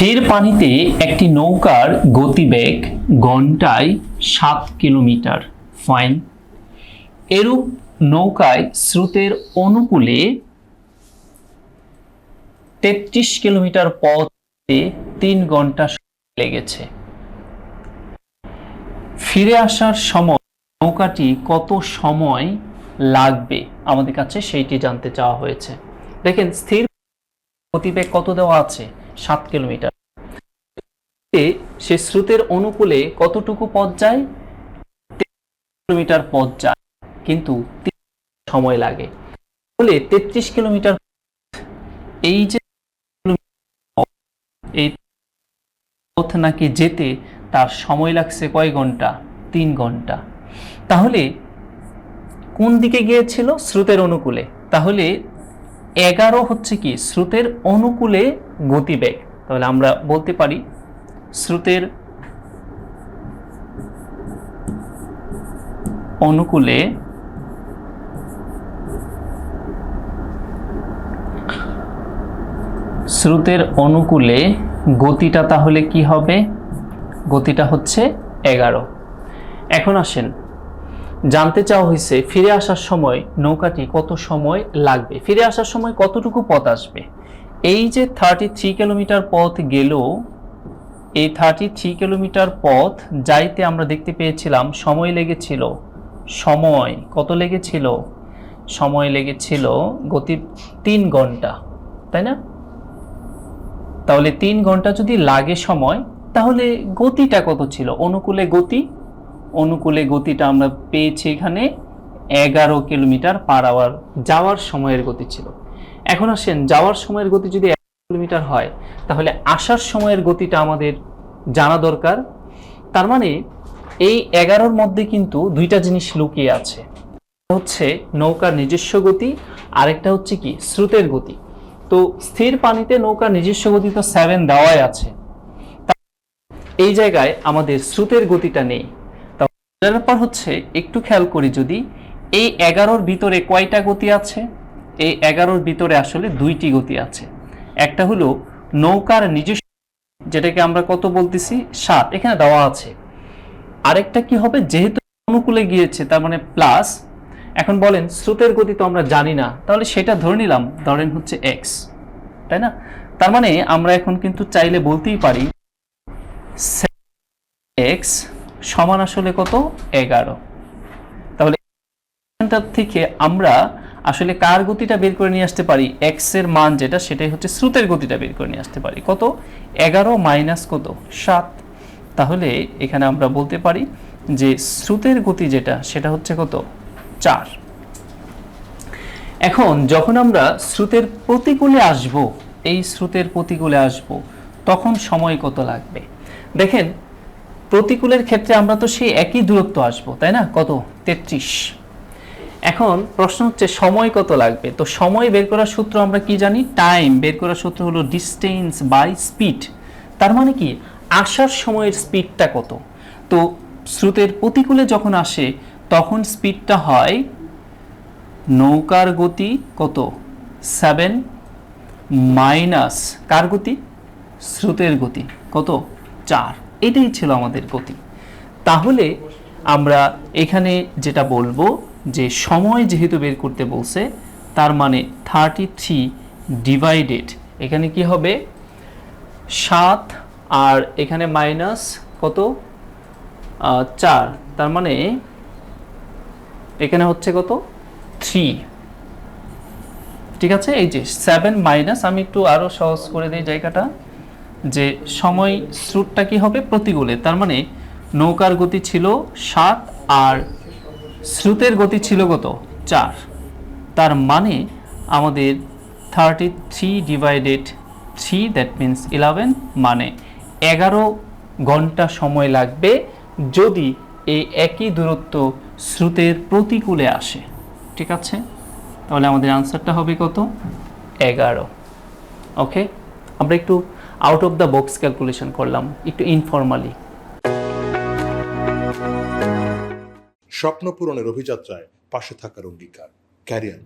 স্থির পানিতে একটি নৌকার গতিবেগ ঘন্টায় সাত কিলোমিটার। ফাইন এরূপ নৌকায় স্রোতের অনুকূলে তেত্রিশ কিলোমিটার পথে তিন ঘণ্টা লেগেছে। ফিরে আসার সময় নৌকাটি কত সময় লাগবে আমাদের কাছে সেইটি জানতে চাওয়া হয়েছে। দেখেন, স্থির গতিবেগ কত দেওয়া আছে? সাত কিলোমিটার। সে স্রোতের অনুকূলে কতটুকু পথ যায়? কিলোমিটার পথ যায়, কিন্তু সময় লাগে। তাহলে তেত্রিশ কিলোমিটার এই যে এই পথ নাকি যেতে তার সময় লাগছে কয় ঘণ্টা? তিন ঘণ্টা। তাহলে কোন দিকে গিয়েছিল? স্রোতের অনুকূলে। তাহলে এগারো হচ্ছে কি? স্রোতের অনুকূলে গতিবেগ। তাহলে আমরা বলতে পারি স্রোতের অনুকূলে স্রোতের অনুকূলে গতিটা তাহলে কি হবে? গতিটা হচ্ছে এগারো। এখন আসেন জানতে চাওয়া হয়েছে, ফিরে আসার সময় নৌকাটি কত সময় লাগবে? ফিরে আসার সময় কতটুকু পথ আসবে? এই যে থার্টি থ্রি কিলোমিটার পথ গেল, এই থার্টি থ্রি কিলোমিটার পথ যাইতে আমরা দেখতে পেয়েছিলাম, সময় লেগেছিল, সময়, কত লেগেছিল? সময় লেগেছিল গতি তিন ঘণ্টা, তাই না? তাহলে তিন ঘণ্টা যদি লাগে সময়, তাহলে গতিটা কত ছিল? অনুকূলে গতি অনুকূলে গতিটা আমরা পেয়েছি এখানে এগারো কিলোমিটার পার আওয়ার যাওয়ার সময়ের গতি ছিল। এখন আসেন, যাওয়ার সময়ের গতি যদি এক কিলোমিটার হয়, তাহলে আসার সময়ের গতিটা আমাদের জানা দরকার। তার মানে এই এগারোর মধ্যে কিন্তু দুইটা জিনিস লুকিয়ে আছে। হচ্ছে নৌকার নিজস্ব গতি, আরেকটা হচ্ছে কি, স্রোতের গতি। তো স্থির পানিতে নৌকার নিজস্ব গতি তো সেভেন দেওয়াই আছে। এই জায়গায় আমাদের স্রোতের গতিটা নেই। ব্যাপার হচ্ছে একটু খেয়াল করি যদি এই এগারোর ভিতরে কয়টা গতি আছে? এই এগারোর ভিতরে আসলে দুইটি গতি আছে। একটা হলো নৌকার নিজস্ব যেটাকে আমরা কত বলতেছি? সাত, এখানে দেওয়া আছে। আরেকটা কি হবে? যেহেতু অনুকূলে গিয়েছে, তার মানে প্লাস এখন বলেন স্রোতের গতি তো আমরা জানি না, তাহলে সেটা ধরে নিলাম, ধরেন হচ্ছে এক্স তাই না? তার মানে আমরা এখন কিন্তু চাইলে বলতেই পারি এক্স সমান আসলে কত? এগারো। তাহলে থেকে আমরা আসলে কার গতিটা বের করে নিয়ে আসতে পারি? এক্সের মান যেটা, সেটাই হচ্ছে স্রোতের গতিটা বের করে নিয়ে আসতে পারি। কত? এগারো মাইনাস কত? সাত। তাহলে এখানে আমরা বলতে পারি যে স্রোতের গতি যেটা, সেটা হচ্ছে কত? চার। এখন যখন আমরা স্রোতের প্রতিকূলে আসব, এই স্রোতের প্রতিকূলে আসব, তখন সময় কত লাগবে? দেখেন প্রতিকূলের ক্ষেত্রে আমরা তো সেই একই দূরত্ব আসব, তাই না? কত? তেত্রিশ। এখন প্রশ্ন হচ্ছে, সময় কত লাগবে? তো সময় বের করার সূত্র আমরা কি জানি? টাইম বের করার সূত্র হলো ডিস্টেন্স বাই স্পিড তার মানে কি? আসার সময়ের স্পিডটা কত? তো স্রোতের প্রতিকূলে যখন আসে, তখন স্পিডটা হয় নৌকার গতি কত? সেভেন মাইনাস কার গতি? স্রোতের গতি কত? চার। এটাই ছিল আমাদের গতি। তাহলে আমরা এখানে যেটা বলব যে সময় যেহেতু বের করতে বলছে, তার মানে থার্টি থ্রি ডিভাইডেড এখানে কি হবে? সাত আর এখানে মাইনাস কত? চার। তার মানে এখানে হচ্ছে কত? থ্রি ঠিক আছে? এই যে সেভেন মাইনাস আমি একটু আরও সহজ করে দিই জায়গাটা। যে সময় স্রোতটা কি হবে প্রতিকূলে? তার মানে নৌকার গতি ছিল সাত আর স্রোতের গতি ছিল কত? চার। তার মানে আমাদের thirty three divided three that means eleven মানে এগারো ঘণ্টা সময় লাগবে যদি এই একই দূরত্ব স্রোতের প্রতিকূলে আসে। ঠিক আছে? তাহলে আমাদের আনসারটা হবে কত? এগারো। ওকে আমরা একটু out of the box calculation করলাম, একটু ইনফর্মালি স্বপ্ন পূরণের অভিযাত্রায় পাশে থাকার অঙ্গীকার, ক্যারিয়ার